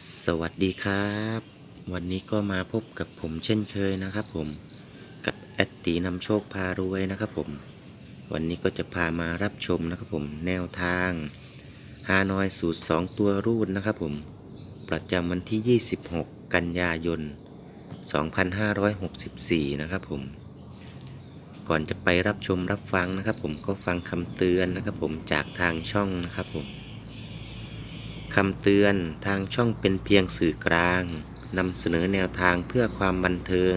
สวัสดีครับ วันนี้ก็มาพบกับผมเช่นเคยนะครับผมกับแอดตีนำโชคพารวยนะครับผม วันนี้ก็จะพามารับชมนะครับผมแนวทางฮานอยสูตร 2 ตัวรูดนะครับผม ประจำวันที่ 26 กันยายน 2564 นะครับผม ก่อนจะไปรับชมรับฟังนะครับผมก็ฟังคำเตือนนะครับผมจากทางช่องนะครับผม คำเตือนทางช่องเป็นเพียงสื่อกลางนำเสนอแนวทางเพื่อความบันเทิง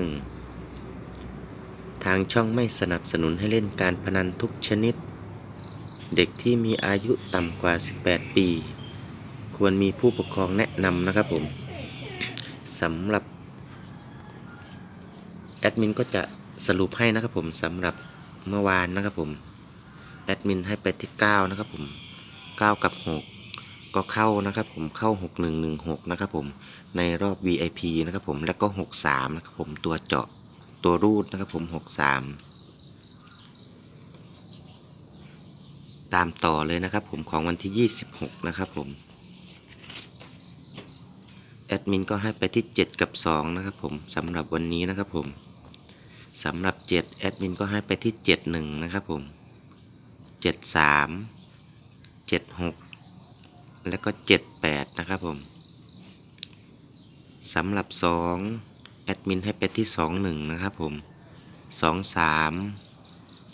ทางช่องไม่สนับสนุนให้เล่นการพนันทุกชนิด เด็กที่มีอายุต่ำกว่า 18 ปี ควรมีผู้ปกครองแนะนำนะครับผมสำหรับ แอดมินก็จะสรุปให้นะครับผมสำหรับเมื่อวานนะครับผม แอดมินให้ไปที่ 9 นะครับผม 9 กับ 6 ก็เข้านะครับผมเข้า 6116 นะครับผมในรอบ VIP นะครับผมแล้วก็ 63 นะครับผมตัวเจาะตัวรูดนะครับผม 63 ตามต่อเลยนะครับผมของวันที่ 26 นะครับผมแอดมินก็ให้ไปที่ 7 กับ 2 นะครับผมสำหรับวันนี้นะครับผมสำหรับ 7 แอดมินก็ให้ไปที่ 71 นะครับผม 73 76 แล้วก็ 78 นะครับผมสำหรับ 2 แอดมินให้ไปที่ 21 นะครับผม 23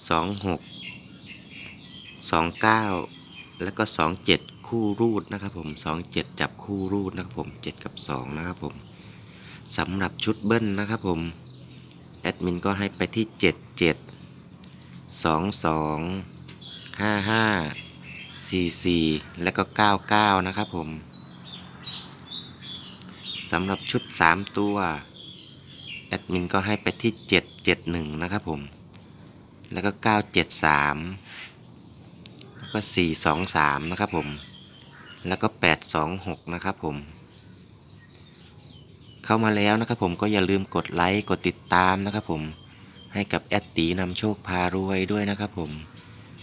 26 29 แล้วก็ 27 คู่รูดนะครับผม 27 จับคู่รูดนะครับผม 7 กับ 2 นะครับผมสำหรับชุดเบิ้ลนะครับผม แอดมินก็ให้ไปที่ 77 22 55 44 และก็ 99 นะครับผมสำหรับชุด 3 ตัว แอดมินก็ให้ไปที่ 771 นะครับผม แล้วก็ 973 แล้วก็ 423 นะครับผม แล้วก็ 826 นะครับผม เข้ามาแล้วนะครับผมก็อย่าลืมกดไลค์ กดติดตามนะครับผม ให้กับแอดตีนำโชคพารวยด้วยนะครับผม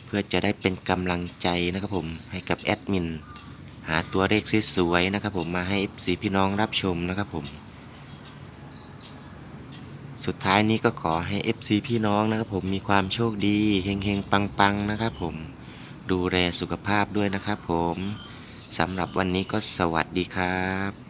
เพื่อจะได้เป็นกำลังใจนะครับผมให้กับแอดมินหาตัวเลขสวยๆนะครับผมมาให้ FC พี่น้องรับชมนะครับผมสุดท้ายนี้ก็ขอให้ FC พี่น้องนะครับผมมีความโชคดีเฮงๆ ปังๆ นะครับผมดูแลสุขภาพด้วยนะครับผมสำหรับวันนี้ก็สวัสดีครับ